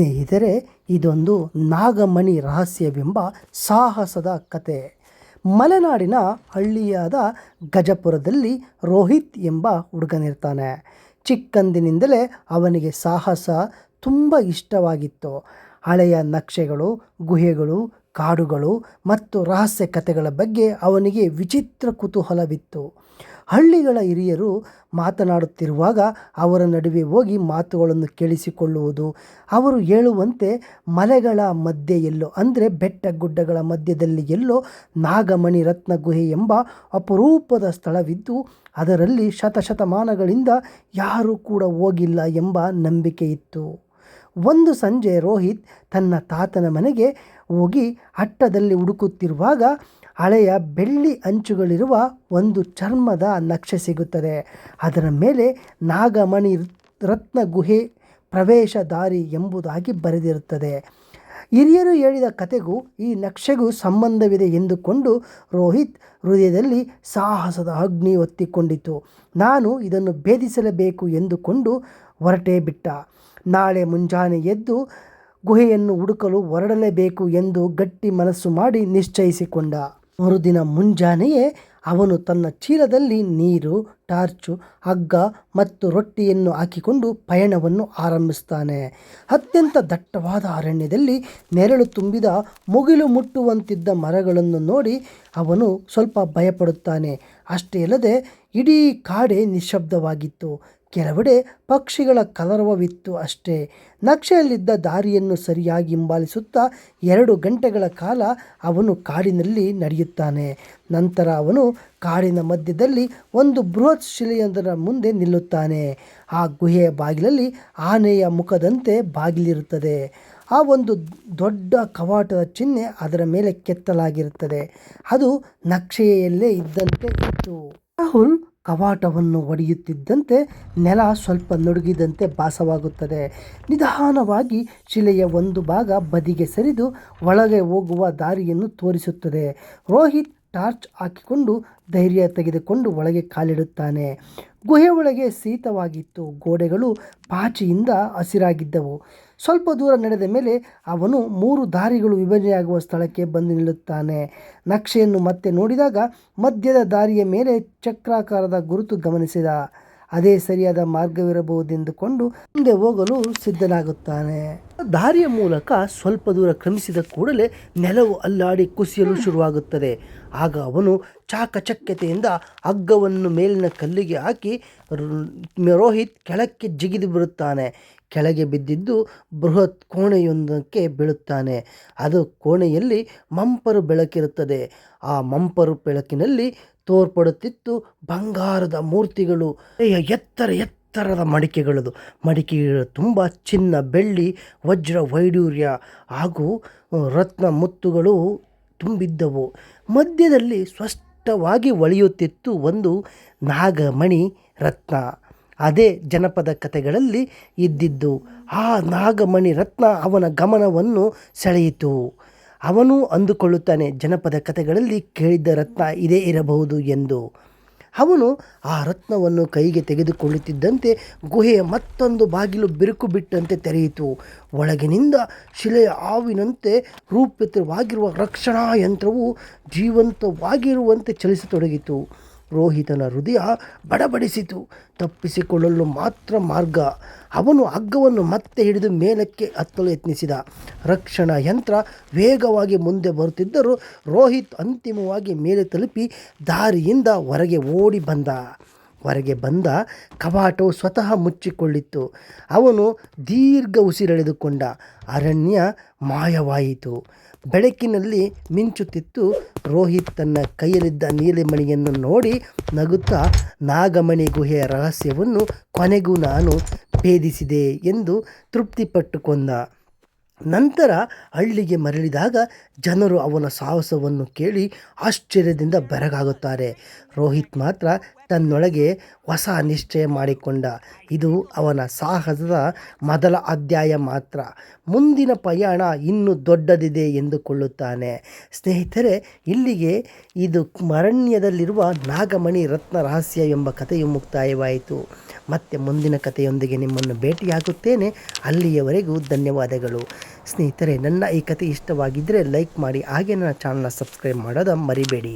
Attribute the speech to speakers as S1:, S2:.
S1: ಸ್ನೇಹಿತರೆ, ಇದೊಂದು ನಾಗಮಣಿ ರಹಸ್ಯವೆಂಬ ಸಾಹಸದ ಕತೆ. ಮಲೆನಾಡಿನ ಹಳ್ಳಿಯಾದ ಗಜಪುರದಲ್ಲಿ ರೋಹಿತ್ ಎಂಬ ಹುಡುಗನಿರ್ತಾನೆ. ಚಿಕ್ಕಂದಿನಿಂದಲೇ ಅವನಿಗೆ ಸಾಹಸ ತುಂಬ ಇಷ್ಟವಾಗಿತ್ತು. ಹಳೆಯ ನಕ್ಷೆಗಳು, ಗುಹೆಗಳು, ಕಾಡುಗಳು ಮತ್ತು ರಹಸ್ಯ ಕಥೆಗಳ ಬಗ್ಗೆ ಅವನಿಗೆ ವಿಚಿತ್ರ ಕುತೂಹಲವಿತ್ತು. ಹಳ್ಳಿಗಳ ಹಿರಿಯರು ಮಾತನಾಡುತ್ತಿರುವಾಗ ಅವರ ನಡುವೆ ಹೋಗಿ ಮಾತುಗಳನ್ನು ಕೇಳಿಸಿಕೊಳ್ಳುವುದು. ಅವರು ಹೇಳುವಂತೆ, ಮಲೆಗಳ ಮಧ್ಯೆ ಎಲ್ಲೋ, ಅಂದರೆ ಬೆಟ್ಟ ಗುಡ್ಡಗಳ ಮಧ್ಯದಲ್ಲಿ ಎಲ್ಲೋ ನಾಗಮಣಿ ರತ್ನ ಗುಹೆ ಎಂಬ ಅಪರೂಪದ ಸ್ಥಳವಿದ್ದು, ಅದರಲ್ಲಿ ಶತಶತಮಾನಗಳಿಂದ ಯಾರೂ ಕೂಡ ಹೋಗಿಲ್ಲ ಎಂಬ ನಂಬಿಕೆ ಇತ್ತು. ಒಂದು ಸಂಜೆ ರೋಹಿತ್ ತನ್ನ ತಾತನ ಮನೆಗೆ ಹೋಗಿ ಅಟ್ಟದಲ್ಲಿ ಹುಡುಕುತ್ತಿರುವಾಗ ಹಳೆಯ ಬೆಳ್ಳಿ ಅಂಚುಗಳಿರುವ ಒಂದು ಚರ್ಮದ ನಕ್ಷೆ ಸಿಗುತ್ತದೆ. ಅದರ ಮೇಲೆ ನಾಗಮಣಿ ರತ್ನ ಗುಹೆ ಪ್ರವೇಶ ದಾರಿ ಎಂಬುದಾಗಿ ಬರೆದಿರುತ್ತದೆ. ಹಿರಿಯರು ಹೇಳಿದ ಕತೆಗೂ ಈ ನಕ್ಷೆಗೂ ಸಂಬಂಧವಿದೆ ಎಂದುಕೊಂಡು ರೋಹಿತ್ ಹೃದಯದಲ್ಲಿ ಸಾಹಸದ ಅಗ್ನಿ ಹೊತ್ತಿಕೊಂಡಿತು. ನಾನು ಇದನ್ನು ಭೇದಿಸಲೇಬೇಕು ಎಂದುಕೊಂಡು ಹೊರಟೇ ಬಿಟ್ಟ. ನಾಳೆ ಮುಂಜಾನೆ ಎದ್ದು ಗುಹೆಯನ್ನು ಹುಡುಕಲು ಹೊರಡಲೇಬೇಕು ಎಂದು ಗಟ್ಟಿ ಮನಸ್ಸು ಮಾಡಿ ನಿಶ್ಚಯಿಸಿಕೊಂಡ. ಮರುದಿನ ಮುಂಜಾನೆಯೇ ಅವನು ತನ್ನ ಚೀಲದಲ್ಲಿ ನೀರು, ಟಾರ್ಚು, ಹಗ್ಗ ಮತ್ತು ರೊಟ್ಟಿಯನ್ನು ಹಾಕಿಕೊಂಡು ಪಯಣವನ್ನು ಆರಂಭಿಸ್ತಾನೆ ಅತ್ಯಂತ ದಟ್ಟವಾದ ಅರಣ್ಯದಲ್ಲಿ ನೆರಳು ತುಂಬಿದ ಮುಗಿಲು ಮುಟ್ಟುವಂತಿದ್ದ ಮರಗಳನ್ನು ನೋಡಿ ಅವನು ಸ್ವಲ್ಪ ಭಯಪಡುತ್ತಾನೆ. ಅಷ್ಟೇ ಅಲ್ಲದೆ ಇಡೀ ಕಾಡೆ ನಿಶ್ಶಬ್ದವಾಗಿತ್ತು. ಕೆಲವೆಡೆ ಪಕ್ಷಿಗಳ ಕಲರವವಿತ್ತು ಅಷ್ಟೇ. ನಕ್ಷೆಯಲ್ಲಿದ್ದ ದಾರಿಯನ್ನು ಸರಿಯಾಗಿ ಹಿಂಬಾಲಿಸುತ್ತಾ ಎರಡು ಗಂಟೆಗಳ ಕಾಲ ಅವನು ಕಾಡಿನಲ್ಲಿ ನಡೆಯುತ್ತಾನೆ. ನಂತರ ಅವನು ಕಾಡಿನ ಮಧ್ಯದಲ್ಲಿ ಒಂದು ಬೃಹತ್ ಶಿಲೆಯೊಂದರ ಮುಂದೆ ನಿಲ್ಲುತ್ತಾನೆ. ಆ ಗುಹೆಯ ಬಾಗಿಲಲ್ಲಿ ಆನೆಯ ಮುಖದಂತೆ ಬಾಗಿಲಿರುತ್ತದೆ. ಆ ಒಂದು ದೊಡ್ಡ ಕವಾಟದ ಚಿಹ್ನೆ ಅದರ ಮೇಲೆ ಕೆತ್ತಲಾಗಿರುತ್ತದೆ. ಅದು ನಕ್ಷೆಯಲ್ಲೇ ಇದ್ದಂತೆ ಇತ್ತು. ರಾಹುಲ್ ಕವಾಟವನ್ನು ಒಡೆಯುತ್ತಿದ್ದಂತೆ ನೆಲ ಸ್ವಲ್ಪ ನಡುಗಿದಂತೆ ಭಾಸವಾಗುತ್ತದೆ. ನಿಧಾನವಾಗಿ ಶಿಲೆಯ ಒಂದು ಭಾಗ ಬದಿಗೆ ಸರಿದು ಒಳಗೆ ಹೋಗುವ ದಾರಿಯನ್ನು ತೋರಿಸುತ್ತದೆ. ರೋಹಿತ್ ಟಾರ್ಚ್ ಹಾಕಿಕೊಂಡು ಧೈರ್ಯ ತೆಗೆದುಕೊಂಡು ಒಳಗೆ ಕಾಲಿಡುತ್ತಾನೆ. ಗುಹೆ ಒಳಗೆ ಶೀತವಾಗಿತ್ತು ಗೋಡೆಗಳು ಪಾಚಿಯಿಂದ ಹಸಿರಾಗಿದ್ದವು. ಸ್ವಲ್ಪ ದೂರ ನಡೆದ ಮೇಲೆ ಅವನು ಮೂರು ದಾರಿಗಳು ವಿಭಜನೆಯಾಗುವ ಸ್ಥಳಕ್ಕೆ ಬಂದು ನಿಲ್ಲುತ್ತಾನೆ. ನಕ್ಷೆಯನ್ನು ಮತ್ತೆ ನೋಡಿದಾಗ ಮಧ್ಯದ ದಾರಿಯ ಮೇಲೆ ಚಕ್ರಾಕಾರದ ಗುರುತು ಗಮನಿಸಿದ. ಅದೇ ಸರಿಯಾದ ಮಾರ್ಗವಿರಬಹುದೆಂದುಕೊಂಡು ಮುಂದೆ ಹೋಗಲು ಸಿದ್ಧನಾಗುತ್ತಾನೆ. ದಾರಿಯ ಮೂಲಕ ಸ್ವಲ್ಪ ದೂರ ಕ್ರಮಿಸಿದ ಕೂಡಲೇ ನೆಲವು ಅಲ್ಲಾಡಿ ಕುಸಿಯಲು ಶುರುವಾಗುತ್ತದೆ. ಆಗ ಅವನು ಚಾಕಚಕ್ಯತೆಯಿಂದ ಹಗ್ಗವನ್ನು ಮೇಲಿನ ಕಲ್ಲಿಗೆ ಹಾಕಿ ರೋಹಿತ್ ಕೆಳಕ್ಕೆ ಜಿಗಿದು ಬರುತ್ತಾನೆ ಕೆಳಗೆ ಬಿದ್ದಿದ್ದು ಬೃಹತ್ ಕೋಣೆಯೊಂದಕ್ಕೆ ಬೀಳುತ್ತಾನೆ. ಅದು ಕೋಣೆಯಲ್ಲಿ ಮಂಪರು ಬೆಳಕಿರುತ್ತದೆ. ಆ ಮಂಪರು ಬೆಳಕಿನಲ್ಲಿ ತೋರ್ಪಡುತ್ತಿತ್ತು ಬಂಗಾರದ ಮೂರ್ತಿಗಳು. ಎತ್ತರ ಎತ್ತರದ ಮಡಿಕೆಗಳದು. ಮಡಿಕೆಗಳು ತುಂಬ ಚಿನ್ನ, ಬೆಳ್ಳಿ, ವಜ್ರ, ವೈಡೂರ್ಯ ಹಾಗೂ ರತ್ನ ಮುತ್ತುಗಳು ತುಂಬಿದ್ದವು. ಮಧ್ಯದಲ್ಲಿ ಸ್ಪಷ್ಟವಾಗಿ ಒಳೆಯುತ್ತಿತ್ತು ಒಂದು ನಾಗಮಣಿ ರತ್ನ. ಅದೇ ಜನಪದ ಕಥೆಗಳಲ್ಲಿ ಇದ್ದಿದ್ದು. ಆ ನಾಗಮಣಿ ರತ್ನ ಅವನ ಗಮನವನ್ನು ಸೆಳೆಯಿತು. ಅವನು ಅಂದುಕೊಳ್ಳುತ್ತಾನೆ ಜನಪದ ಕಥೆಗಳಲ್ಲಿ ಕೇಳಿದ್ದ ರತ್ನ ಇದೇ ಇರಬಹುದು ಎಂದು. ಅವನು ಆ ರತ್ನವನ್ನು ಕೈಗೆ ತೆಗೆದುಕೊಳ್ಳುತ್ತಿದ್ದಂತೆ ಗುಹೆಯ ಮತ್ತೊಂದು ಬಾಗಿಲು ಬಿರುಕು ಬಿಟ್ಟಂತೆ ತೆರೆಯಿತು. ಒಳಗಿನಿಂದ ಶಿಲೆಯ ಹಾವಿನಂತೆ ರೂಪಿತವಾಗಿರುವ ರಕ್ಷಣಾ ಯಂತ್ರವು ಜೀವಂತವಾಗಿರುವಂತೆ ಚಲಿಸತೊಡಗಿತು. ರೋಹಿತನ ಹೃದಯ ಬಡಬಡಿಸಿತು. ತಪ್ಪಿಸಿಕೊಳ್ಳಲು ಮಾತ್ರ ಮಾರ್ಗ. ಅವನು ಹಗ್ಗವನ್ನು ಮತ್ತೆ ಹಿಡಿದು ಮೇಲಕ್ಕೆ ಹತ್ತಲು ಯತ್ನಿಸಿದ. ರಕ್ಷಣಾ ಯಂತ್ರ ವೇಗವಾಗಿ ಮುಂದೆ ಬರುತ್ತಿದ್ದರೂ ರೋಹಿತ್ ಅಂತಿಮವಾಗಿ ಮೇಲೆ ತಲುಪಿ ದಾರಿಯಿಂದ ಹೊರಗೆ ಓಡಿ ಬಂದ. ಹೊರಗೆ ಬಂದ ಕವಾಟವು ಸ್ವತಃ ಮುಚ್ಚಿಕೊಳ್ಳಿತ್ತು. ಅವನು ದೀರ್ಘ ಉಸಿರೆಳೆದುಕೊಂಡ. ಅರಣ್ಯ ಮಾಯವಾಯಿತು. ಬೆಳಕಿನಲ್ಲಿ ಮಿಂಚುತ್ತಿತ್ತು. ರೋಹಿತ್ ತನ್ನ ಕೈಯಲ್ಲಿದ್ದ ನೀಲಿಮಣಿಯನ್ನು ನೋಡಿ ನಗುತ್ತಾ, ನಾಗಮಣಿ ಗುಹೆಯ ರಹಸ್ಯವನ್ನು ಕೊನೆಗೂ ನಾನು ಭೇದಿಸಿದೆ ಎಂದು ತೃಪ್ತಿಪಟ್ಟುಕೊಂಡ. ನಂತರ ಹಳ್ಳಿಗೆ ಮರಳಿದಾಗ ಜನರು ಅವನ ಸಾಹಸವನ್ನು ಕೇಳಿ ಆಶ್ಚರ್ಯದಿಂದ ಬೆರಗಾಗುತ್ತಾರೆ. ರೋಹಿತ್ ಮಾತ್ರ ತನ್ನೊಳಗೆ ಹೊಸ ನಿಶ್ಚಯ ಮಾಡಿಕೊಂಡ. ಇದು ಅವನ ಸಾಹಸದ ಮೊದಲ ಅಧ್ಯಾಯ ಮಾತ್ರ. ಮುಂದಿನ ಪ್ರಯಾಣ ಇನ್ನೂ ದೊಡ್ಡದಿದೆ ಎಂದುಕೊಳ್ಳುತ್ತಾನೆ. ಸ್ನೇಹಿತರೆ, ಇಲ್ಲಿಗೆ ಇದು ಅರಣ್ಯದಲ್ಲಿರುವ ನಾಗಮಣಿ ರತ್ನ ರಹಸ್ಯ ಎಂಬ ಕಥೆಯು ಮುಕ್ತಾಯವಾಯಿತು. ಮತ್ತೆ ಮುಂದಿನ ಕಥೆಯೊಂದಿಗೆ ನಿಮ್ಮನ್ನು ಭೇಟಿಯಾಗುತ್ತೇನೆ. ಅಲ್ಲಿಯವರೆಗೂ ಧನ್ಯವಾದಗಳು. ಸ್ನೇಹಿತರೆ, ನನ್ನ ಈ ಕಥೆ ಇಷ್ಟವಾಗಿದ್ದರೆ ಲೈಕ್ ಮಾಡಿ, ಹಾಗೆ ನನ್ನ ಚಾನಲ್ನ ಸಬ್ಸ್ಕ್ರೈಬ್ ಮಾಡೋದು ಮರಿಬೇಡಿ.